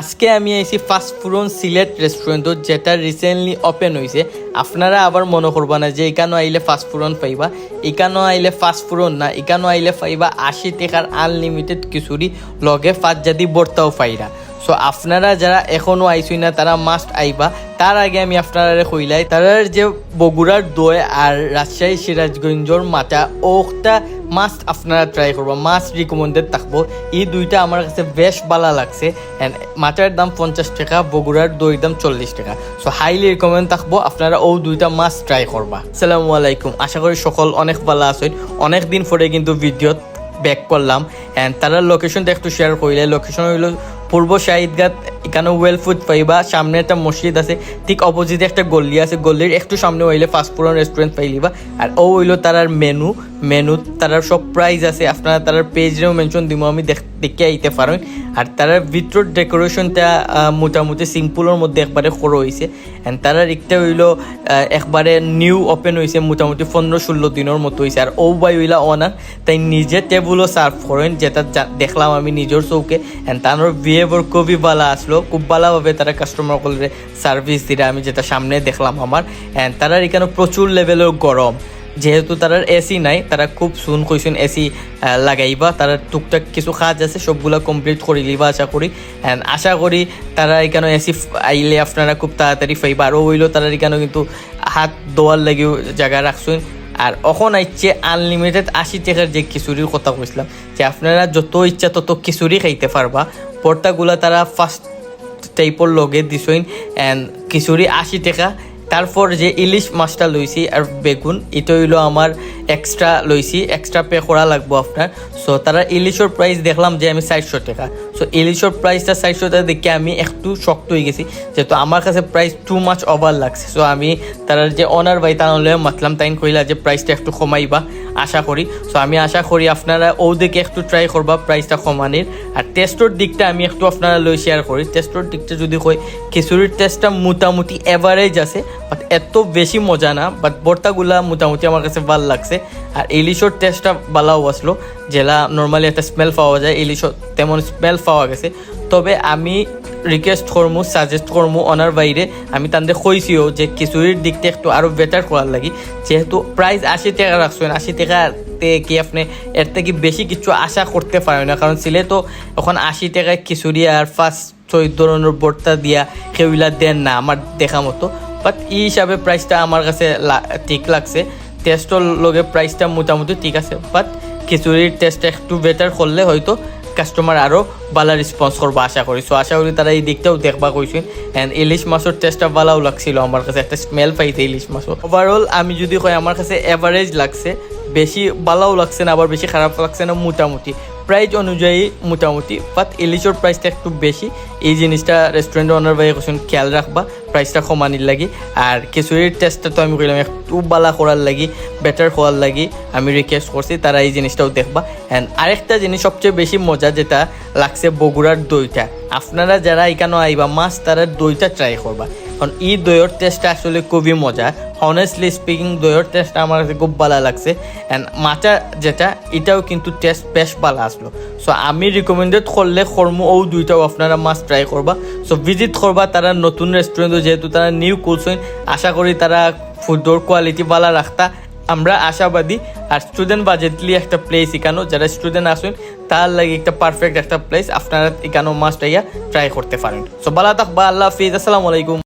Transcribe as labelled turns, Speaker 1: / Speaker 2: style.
Speaker 1: আজকে আমি আইছি ফাস্ট ফুড সিলেট রেস্টুরেন্টত যেটা রিসেন্টলি ওপেন হয়েছে আপনারা আবার মনে করবা না যে এখানো আইলে ফাস্ট ফুড পাইবা। এখানো আইলে ফাস্ট ফুড না এখানো আইলে পাইবা আশি টাকার আনলিমিটেড কিছুরি লগে ফাঁস জাতি বর্তাও পাইরা। সো আপনারা যারা এখনও আইসুই না, তারা মাস্ট আইবা। তার আগে আমি আপনারা কইলাই তারার যে বগুড়ার দই আর রাজশাহী সিরাজগঞ্জর মাথা ওটা মাস্ট আপনারা ট্রাই করব মাস্ট রিকমেন্ডেড থাকব। এই দুইটা আমার কাছে বেশ ভালো লাগছে। অ্যান্ড মাথার দাম পঞ্চাশ টাকা, বগুড়ার দইয়ের দাম চল্লিশ টাকা। সো হাইলি রিকমেন্ড থাকব, আপনারা ও দুইটা মাস্ট ট্রাই করবা। আসসালামু আলাইকুম। আশা করি সকল অনেক ভালো আছেন। অনেক দিন পরে কিন্তু ভিডিওত ব্যাক করলাম। অ্যান্ড তারা লোকেশনটা একটু শেয়ার করিলে লোকেশন হইল পূর্ব শাহিদগাত এখানে ওয়েল ফুড পাইবা, সামনে একটা মসজিদ আছে, ঠিক অপোজিটে একটা গল্লি আছে গল্লির একটু সামনে হইলে ফাস্টফুড রেস্টুরেন্ট পাইলিবা, আর ও হইল তারার মেনু মেনু তারার সব প্রাইস আছে, আপনারা তারার পেজরেও মেনশন দিব আমি দেখ আইতে পারেন আর তারার ভিতর ডেকোরেশনটা মোটামুটি সিম্পলের মধ্যে একবারে সরু হয়েছে অ্যান্ড তারার একটা হইল একবারে নিউ ওপেন হয়েছে মোটামুটি পনেরো ষোলো দিনের মতো হয়েছে আর ও বাই হইলা অনার তাই নিজে টেবুলও সার্ভ করেন যেটা দেখলাম আমি নিজের চৌকে। অ্যান্ড তার বিহেভিয়ার খুবই ভালো আসলো খুব ভালোভাবে তারা কাস্টমার করলে সার্ভিস দিলে। আমি যেটা সামনে দেখলাম আমার। অ্যান্ড তারা এখানে প্রচুর লেভেলের গরম। যেহেতু তারার এসি নাই, তারা খুব সুন কইসুন এসি লাগাইবা। তারা টুকটাক কিছু কাজ আছে, সবগুলা কমপ্লিট করে লিবা আশা করি। অ্যান্ড আশা করি তারা এখানে এসি আইলে আপনারা খুব তাড়াতাড়ি পাইবা। আরও হইল তারা এখানে কিন্তু হাত দোয়ার লাগেও জায়গা রাখছুন আর এখন আইচ্ছে আনলিমিটেড আশি টাকার যে খিচুড়ির কথা কইছিলাম। যে আপনারা যত ইচ্ছা তত খিচুড়ি খাইতে পারবা। পর্তাগুলা তারা ফার্স্ট টাইপর লগে দিছইন এন্ড খিচুড়ি আশি টাকা। তারপর যে ইলিশ মাছটা লইছি আর বেগুন এটা হইল আমার এক্সট্রা লইছি এক্সট্রা পে করা লাগবো আপনার সো তারা ইলিশের প্রাইস দেখলাম যে আমি চারশো টাকা। সো ইলিশের প্রাইসটা চারশো টাকা দেখে আমি একটু শক্ত হয়ে গেছি, যেহেতু আমার কাছে প্রাইস টু মাছ ওভার লাগছে। সো আমি তারা যে অনার বাই তার মাতলাম তাইন কইলা যে প্রাইসটা একটু কমাইবা, আশা করি। সো আমি আশা করি আপনারা ও দিকে একটু ট্রাই করবা প্রাইসটা কমানির। আর টেস্টর দিকটা আমি একটু আপনারা লই শেয়ার করি। টেস্টর দিকটা যদি কই, খিচুড়ির টেস্টটা মোটামুটি এভারেজ আছে বাট এত বেশি মজা না বাট বর্তাগুলা মোটামুটি আমার কাছে ভালো লাগছে। আর ইলিশর টেস্টটা ভালোও আসলো যেটা নর্মালি একটা স্মেল পাওয়া যায়। ইলিশর তেমন স্মেল পাওয়া গেছে। তবে আমি রিকোয়েস্ট করমু সাজেস্ট করমু ওনার বাইরে। আমি তাদের কইছিও যে খিচুড়ির দিকটা একটু আরও বেটার করার লাগি। যেহেতু প্রাইস আশি টাকা রাখছেন আশি টাকাতে কি আপনি এর থেকে বেশি কিছু আশা করতে পারেন না। কারণ সিলে তো এখন আশি টাকায় খিচুড়ি আর ফার্স্ট ছয় ধরনের বর্তা দিয়া সেগুলা দেন না আমার দেখা মতো। বাট এই হিসাবে প্রাইসটা আমার কাছে ঠিক লাগছে। টেস্টর লগে প্রাইসটা মোটামুটি ঠিক আছে। বাট খিচুড়ির টেস্টটা একটু বেটার করলে হয়তো কাস্টমার আরও ভালো রেসপন্স করব আশা করি। সো আশা করি তারা এই দিকটাও দেখবা কইছেন অ্যান্ড ইলিশ মাছের টেস্টটা ভালোও লাগছিল আমার কাছে, একটা স্মেল পাইছে ইলিশ মাছও ওভারঅল আমি যদি কই, আমার কাছে অ্যাভারেজ লাগছে, বেশি ভালোও লাগছে না, আবার বেশি খারাপ লাগছে না, মোটামুটি। প্রাইস অনুযায়ী মোটামুটি বাট ইলিশের প্রাইসটা একটু বেশি। এই জিনিসটা রেস্টুরেন্ট ওনার ভাই কোশ্চেন খেয়াল রাখবা প্রাইসটা কমানির লাগি। আর খিচুড়ির টেস্টটা তো আমি কইলাম একটু বালা করার লাগি বেটার করার লাগি আমি রিকোয়েস্ট করছি তারা এই জিনিসটাও দেখবা। অ্যান্ড আরেকটা জিনিস সবচেয়ে বেশি মজা যেটা, লাগছে বগুড়ার দইটা। আপনারা যারা এখানে আইবা মাছ তারা দইটা ট্রাই করবা কারণ এই দইয়ের টেস্টটা আসলে খুবই মজা। হনেস্টলি স্পিকিং দইয়ের টেস্টটা আমার কাছে খুব ভালো লাগছে। অ্যান্ড মাটা যেটা, এটাও কিন্তু টেস্ট বেশ ভালো আসলো। সো আমি রিকমেন্ডেড করলে কর্ম ও দুইটাও আপনারা মাছ ট্রাই করবা। সো ভিজিট করবা তারা নতুন রেস্টুরেন্ট যেহেতু তারা নিউ খুলছেন আশা করি তারা ফুডর কোয়ালিটি ভালো রাখতা। আমরা আশাবাদী, আর স্টুডেন্ট বাজেটলি একটা প্লেস এখানেও, যারা স্টুডেন্ট আসুন, তার লাগে একটা পারফেক্ট একটা প্লেস আপনারা এখানেও মাছটা ইয়া ট্রাই করতে পারেন। সো ভালো থাকবা, আল্লাহ হাফিজ, আসসালামু আলাইকুম।